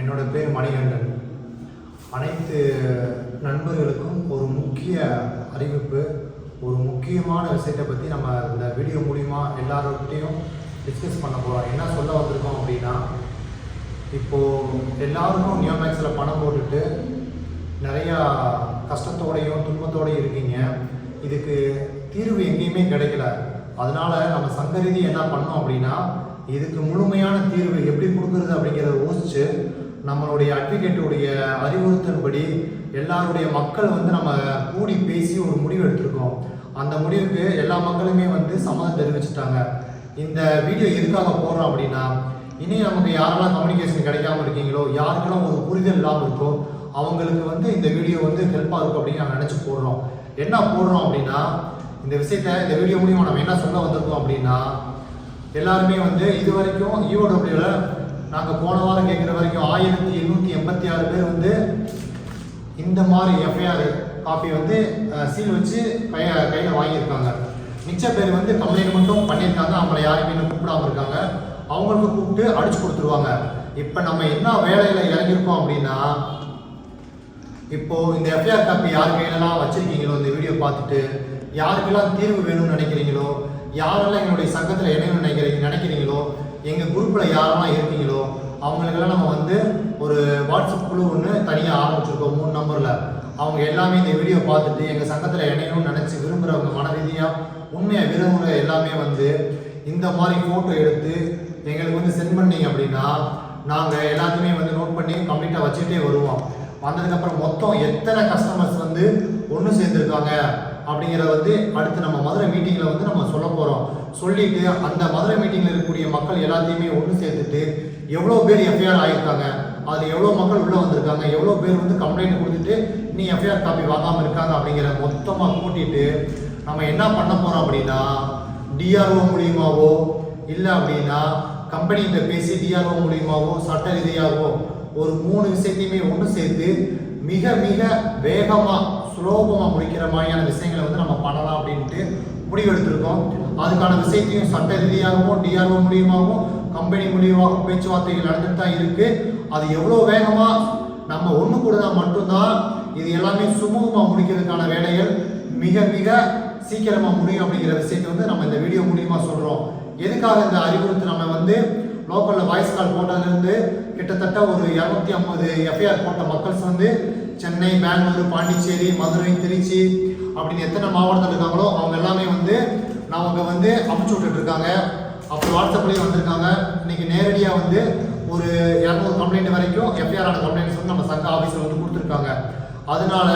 என்னோட பேர் மணிகண்டன். அனைத்து நண்பர்களுக்கும் ஒரு முக்கிய அறிவிப்பு ஒரு முக்கியமான விஷயத்தை பற்றி நம்ம இந்த வீடியோ மூலிமா எல்லார்கிட்டையும் டிஸ்கஸ் பண்ண போகிறோம் என்ன சொல்ல வந்திருக்கோம் அப்படின்னா இப்போது எல்லாருக்கும் நியோமேக்ஸில் பணம் போட்டுட்டு நிறையா கஷ்டத்தோடையும் துன்பத்தோடையும் இருக்கீங்க. இதுக்கு தீர்வு எங்கேயுமே கிடைக்கல. அதனால் நம்ம சங்க ரீதி என்ன பண்ணோம் அப்படின்னா இதுக்கு முழுமையான தீர்வு எப்படி கொடுக்குறது அப்படிங்கிறத யோசிச்சு நம்மளுடைய அட்வொகேட்டுடைய அறிவுறுத்தல்படி எல்லாருடைய மக்கள் வந்து நம்ம கூடி பேசி ஒரு முடிவு எடுத்திருக்கோம். அந்த முடிவுக்கு எல்லா மக்களுமே வந்து சம்மதம் தெரிவிச்சிட்டாங்க. இந்த வீடியோ எதுக்காக போடுறோம் அப்படின்னா இனி நமக்கு யாரெல்லாம் கம்யூனிகேஷன் கிடைக்காம இருக்கீங்களோ யாருக்கெல்லாம் ஒரு புரிதல் இல்லாமல் இருக்கோ அவங்களுக்கு வந்து இந்த வீடியோ வந்து ஹெல்ப்பாக இருக்கும் அப்படின்னு நான் நினச்சி போடுறோம். என்ன போடுறோம் அப்படின்னா இந்த விஷயத்த இந்த வீடியோ மூலியமாக நம்ம என்ன சொல்ல வந்திருக்கோம் அப்படின்னா எல்லாருமே வந்து இது வரைக்கும் E ஈஓடபிள்யூவில் நாங்கள் போன வாரம் கேட்குற வரைக்கும் ஆயிரத்தி எண்ணூற்றி எண்பத்தி ஆறு பேர் வந்து இந்த மாதிரி எஃப்ஐஆர் காப்பி வந்து சீல் வச்சு கைய கையில் வாங்கியிருக்காங்க. மிச்ச பேர் வந்து கம்ப்ளைண்ட் மட்டும் பண்ணியிருக்காங்க. அவங்கள யாருமே இன்னும் கூப்பிடாம இருக்காங்க. அவங்களுக்கு கூப்பிட்டு அடிச்சு கொடுத்துருவாங்க. இப்போ நம்ம என்ன வேலையில் இறங்கியிருக்கோம் அப்படின்னா இப்போ இந்த எஃப்ஐஆர் காப்பி யார் கையிலலாம் வச்சுருக்கீங்களோ இந்த வீடியோ பார்த்துட்டு யாருக்கெல்லாம் தீர்வு வேணும்னு நினைக்கிறீங்களோ யாரெல்லாம் எங்களுடைய சங்கத்தில் இணையணும்னு நினைக்கிறீங்க நினைக்கிறீங்களோ எங்கள் குரூப்பில் யாரெல்லாம் இருக்கீங்களோ அவங்களுக்கெல்லாம் நம்ம வந்து ஒரு வாட்ஸ்அப் குழு ஒன்று தனியாக ஆரம்பிச்சிருக்கோம் மூணு நம்பரில் அவங்க எல்லாமே இந்த வீடியோ பார்த்துட்டு எங்கள் சங்கத்தில் இணையணும்னு நினச்சி விரும்புகிறவங்க மன ரீதியாக உண்மையாக விரும்புகிற எல்லாமே வந்து இந்த மாதிரி ஃபோட்டோ எடுத்து எங்களுக்கு வந்து சென்ட் பண்ணீங்க அப்படின்னா நாங்கள் எல்லாத்தையுமே வந்து நோட் பண்ணி கம்ப்ளீட்டாக வச்சுக்கிட்டே வருவோம். வந்ததுக்கப்புறம் மொத்தம் எத்தனை கஸ்டமர்ஸ் வந்து ஒன்று சேர்ந்துருக்காங்க? அப்படிங்கிறத வந்து அடுத்து நம்ம மதுரை மீட்டிங்கில் வந்து நம்ம சொல்ல போகிறோம் சொல்லிட்டு அந்த மதுரை மீட்டிங்கில் இருக்கக்கூடிய மக்கள் எல்லாத்தையுமே ஒன்று சேர்த்துட்டு எவ்வளோ பேர் எஃப்ஐஆர் ஆகியிருக்காங்க அதில் எவ்வளோ மக்கள் உள்ளே வந்திருக்காங்க எவ்வளோ பேர் வந்து கம்ப்ளைண்ட் கொடுத்துட்டு நீ எஃப்ஐஆர் காப்பி வாங்காமல் இருக்காங்க அப்படிங்கிற மொத்தமாக கூட்டிட்டு நம்ம என்ன பண்ண போகிறோம் அப்படின்னா டிஆர்ஓ மூலியமாவோ இல்லை அப்படின்னா கம்பெனிகிட்ட பேசி டிஆர்ஓ மூலியமாகவோ சட்ட ரீதியாகவோ ஒரு மூணு விஷயத்தையுமே ஒன்று சேர்த்து மிக மிக வேகமாக சுலோபமாக முடிக்கிற மாதிரியான விஷயங்களை வந்து நம்ம பண்ணலாம் அப்படின்ட்டு முடிவெடுத்திருக்கோம். அதுக்கான விஷயத்தையும் சட்ட ரீதியாகவும் டிஆர்ஓ மூலியமாகவும் கம்பெனி மூலியமாக பேச்சுவார்த்தைகள் நடந்துட்டு தான் இருக்குது அது எவ்வளோ வேகமாக நம்ம ஒன்று கூடனா மட்டும்தான் இது எல்லாமே சுமூகமாக முடிக்கிறதுக்கான வேலைகள் மிக மிக சீக்கிரமாக முடியும் அப்படிங்கிற விஷயத்தை வந்து நம்ம இந்த வீடியோ மூலியமாக சொல்கிறோம் எதுக்காக இந்த அறிவுறுத்து நம்ம வந்து லோக்கலில் வாய்ஸ் கால் போட்டதுலேருந்து கிட்டத்தட்ட ஒரு இரநூத்தி ஐம்பது எஃப்ஐஆர் போட்ட மக்கள்ஸ் வந்து சென்னை பெங்களூரு பாண்டிச்சேரி மதுரை திருச்சி அப்படின்னு எத்தனை மாவட்டத்தில் இருக்காங்களோ அவங்க எல்லாமே வந்து நமக்கு வந்து அமுச்சு விட்டுட்ருக்காங்க அப்படி அப்புறம் வாட்ஸ்அப்லேயும் வந்திருக்காங்க. இன்னைக்கு நேரடியாக வந்து ஒரு இரநூறு கம்ப்ளைண்ட் வரைக்கும் எஃப்ஐஆரான கம்ப்ளைண்ட்ஸ் வந்து நம்ம சங்க ஆஃபீஸில் வந்து கொடுத்துருக்காங்க. அதனால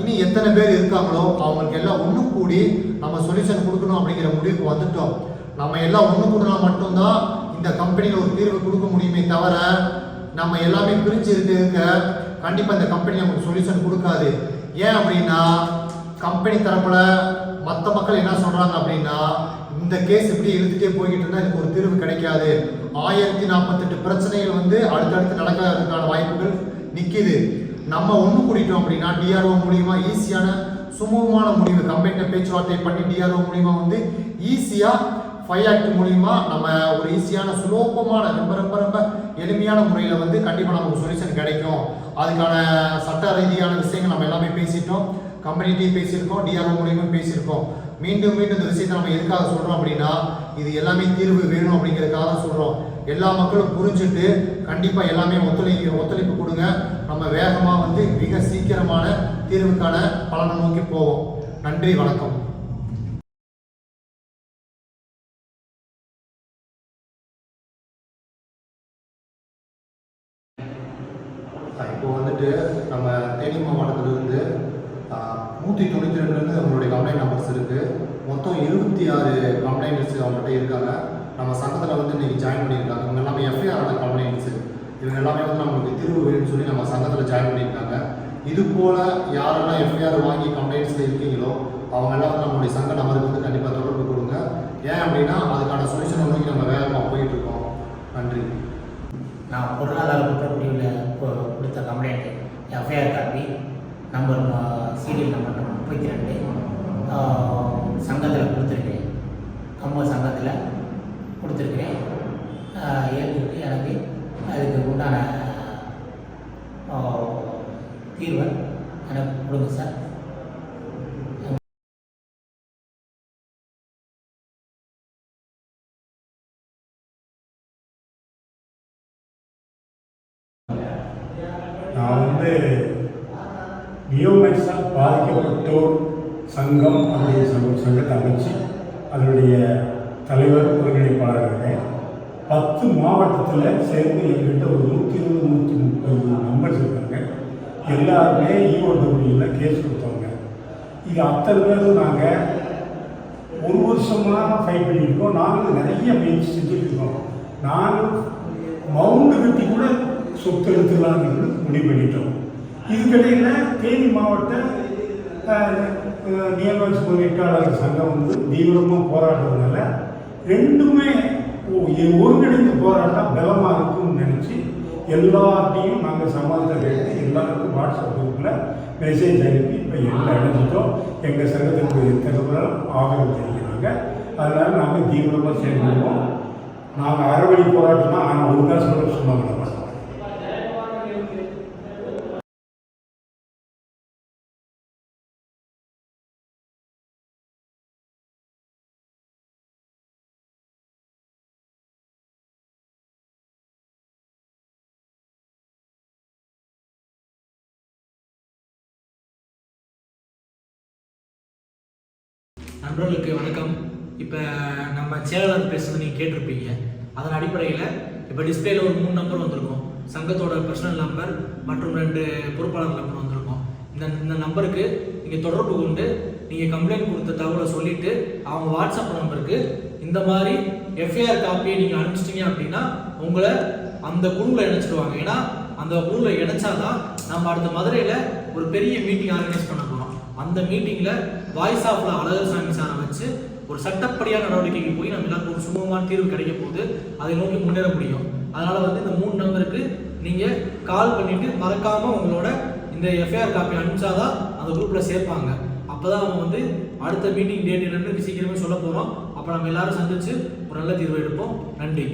இனி எத்தனை பேர் இருக்காங்களோ அவங்களுக்கு எல்லாம் ஒன்று கூடி நம்ம சொல்யூஷன் கொடுக்கணும் அப்படிங்கிற முடிவுக்கு வந்துட்டோம். நம்ம எல்லாம் ஒன்று கூடினா மட்டும்தான் இந்த கம்பெனியில் ஒரு தீர்வு கொடுக்க முடியுமே தவிர நம்ம எல்லாமே பிரிஞ்சு இருக்க கண்டிப்பாக இந்த கம்பெனி நமக்கு சொல்யூஷன் கொடுக்காது. ஏன் அப்படின்னா கம்பெனி தரப்பில் மற்ற மக்கள் என்ன சொல்கிறாங்க அப்படின்னா இந்த கேஸ் இப்படி இழுத்துட்டே போய்கிட்டு இருந்தால் இதுக்கு ஒரு தீர்வு கிடைக்காது. ஆயிரத்தி நாற்பத்தெட்டு பிரச்சனைகள் வந்து அடுத்தடுத்து நடக்கிறதுக்கான வாய்ப்புகள் நிற்கிது நம்ம ஒன்று கூட்டிட்டோம் அப்படின்னா டிஆர்ஓ மூலியமாக ஈஸியான சுமூகமான முடிவு கம்பெனியில் பேச்சுவார்த்தை பண்ணி டிஆர்ஓ மூலியமாக வந்து ஈஸியாக ஃபைவ் ஆக்ட் மூலியமாக நம்ம ஒரு ஈஸியான சுலோபமான ரொம்ப ரொம்ப ரொம்ப எளிமையான முறையில் வந்து கண்டிப்பாக நமக்கு சொல்யூஷன் கிடைக்கும். அதுக்கான சட்ட ரீதியான விஷயங்கள் நம்ம எல்லாமே பேசிட்டோம். கம்யூனிட்டியும் பேசியிருக்கோம் டிஆர்ஓ மூலியமும் பேசியிருக்கோம். மீண்டும் மீண்டும் இந்த விஷயத்தை நம்ம எதுக்காக சொல்கிறோம் அப்படின்னா இது எல்லாமே தீர்வு வேணும் அப்படிங்கிறதுக்காக தான் சொல்கிறோம் எல்லா மக்களும் புரிஞ்சுட்டு கண்டிப்பாக எல்லாமே ஒத்துழை ஒத்துழைப்பு கொடுங்க. நம்ம வேகமாக வந்து மிக சீக்கிரமான தீர்வுக்கான பலனை நோக்கி போவோம். நன்றி வணக்கம். இப்போ வந்துட்டு நம்ம தேனி மாவட்டத்திலிருந்து நூற்றி தொண்ணூற்றி ரெண்டுலேருந்து நம்மளுடைய கம்ப்ளைண்ட் நம்பர்ஸ் இருக்குது மொத்தம் இருபத்தி ஆறு கம்ப்ளைண்ட்ஸ் அவங்கள்ட்ட இருக்காங்க. நம்ம சங்கத்தில் வந்து இன்றைக்கி ஜாயின் பண்ணியிருக்காங்க. இவங்க எல்லாமே எஃப்ஐஆர் ஆன கம்ப்ளைண்ட்ஸு இவங்க எல்லாமே வந்து நம்மளுக்கு தீர்வு வேணும்னு சொல்லி நம்ம சங்கத்தில் ஜாயின் பண்ணியிருக்காங்க. இது போல் யாரெல்லாம் எஃப்ஐஆர் வாங்கி கம்ப்ளைண்ட்ஸில் இருக்கீங்களோ அவங்க எல்லாம் வந்து நம்மளுடைய சங்க நம்பருக்கு வந்து கண்டிப்பாக தொடர்பு கொடுங்க. ஏன் அப்படின்னா அதுக்கான சொல்யூஷன் நோக்கி நம்ம வேகமாக போயிட்டு இருக்கோம். நன்றி. நான் ஒரு நாளாக குற்றப்பிரிவில் கொடுத்த complaint FIR copy number serial number முப்பத்தி ரெண்டு சங்கத்தில் கொடுத்துருக்கேன் கம்ப சங்கத்தில் கொடுத்துருக்கேன் ஏற்றுக்கு எனக்கு அதுக்கு உண்டான தீர்வை எனக்கு கொடுங்க சார். நான் வந்து நியோமேக்ஸால் பாதிக்கப்பட்டோர் சங்கம் அப்படின்னு சொல்ல சங்கத்தை அமைச்சு அதனுடைய தலைவர் ஒருங்கிணைப்பாளர் இருக்கேன் பத்து மாவட்டத்தில் சேர்ந்து எங்கிட்ட ஒரு நூற்றி இருபது நூற்றி முப்பது நம்பர்ஸ் இருக்காங்க எல்லாருமே ஈஓடபிள்யூவில் கேஸ் கொடுத்தவங்க. இது அத்தனை பேரும் நாங்கள் ஒரு வருஷமாக ஃபைட் பண்ணியிருக்கோம். நாங்களும் நிறைய முயற்சி செஞ்சுட்டு இருக்கோம் நாங்கள் மவுண்டு கட்டி கூட சொத்து எடுத்துக்கலாம்னு முடிவு பண்ணிட்டோம் இதுக்கிடையில் தேனி மாவட்ட நியமன முதலீட்டாளர் சங்கம் வந்து தீவிரமாக போராடுறதுனால ரெண்டுமே ஒருங்கிணைந்து போராட்டம் பலமாக இருக்கும்னு நினச்சி எல்லார்ட்டையும் நாங்கள் சமாளித்த கேட்டு எல்லாருக்கும் வாட்ஸ்அப் குரூப்பில் மெசேஜ் அனுப்பி இப்போ எல்லாம் இணைஞ்சிட்டோம் எங்கள் சங்கத்திற்கு தகவலும் பேர் ஆதரவு தெரிவிக்கிறாங்க. அதனால் நாங்கள் தீவிரமாக செயல்படுவோம் நாங்கள் அறவழி போராட்டம்னா நண்பர்களுக்கு வணக்கம். இப்போ நம்ம செயலாளர் பேசுறது நீங்கள் கேட்டிருப்பீங்க. அதன் அடிப்படையில் இப்போ டிஸ்பிளேல ஒரு மூணு நம்பர் வந்திருக்கும். சங்கத்தோட பர்சனல் நம்பர் மற்றும் ரெண்டு பொறுப்பாளர் நம்பர் வந்திருக்கும். இந்த இந்த நம்பருக்கு நீங்கள் தொடர்பு கொண்டு நீங்கள் கம்ப்ளைண்ட் கொடுத்த தகவலை சொல்லிவிட்டு அவங்க வாட்ஸ்அப் நம்பருக்கு இந்த மாதிரி எஃப்ஐஆர் காப்பியை நீங்கள் அனுப்பிச்சிட்டிங்க அப்படின்னா உங்களை அந்த குழுவில் இணைச்சிடுவாங்க ஏன்னா அந்த குழுவில் இணைச்சாதான் நம்ம அடுத்த மதுரையில் ஒரு பெரிய மீட்டிங் ஆர்கனைஸ் பண்ண அந்த மீட்டிங்கில் வாய்ஸ் ஆஃப்ல அழகர் சாமி சாரை வச்சு ஒரு சட்டப்படியான நடவடிக்கைக்கு போய் நம்ம எல்லாருக்கும் ஒரு சுமூகமான தீர்வு கிடைக்க போகுது. அதை நோக்கி முன்னேற முடியும். அதனால் வந்து இந்த மூணு நம்பருக்கு நீங்கள் கால் பண்ணிவிட்டு மறக்காமல் உங்களோட இந்த எஃப்ஐஆர் காப்பி அனுப்பிச்சாதான் அந்த குரூப்பில் சேர்ப்பாங்க. அப்போ தான் அவங்க வந்து அடுத்த மீட்டிங் டேட் என்னன்னு சீக்கிரமே சொல்ல போகிறோம் அப்போ நம்ம எல்லாரும் சந்திச்சு ஒரு நல்ல தீர்வு எடுப்போம். நன்றி.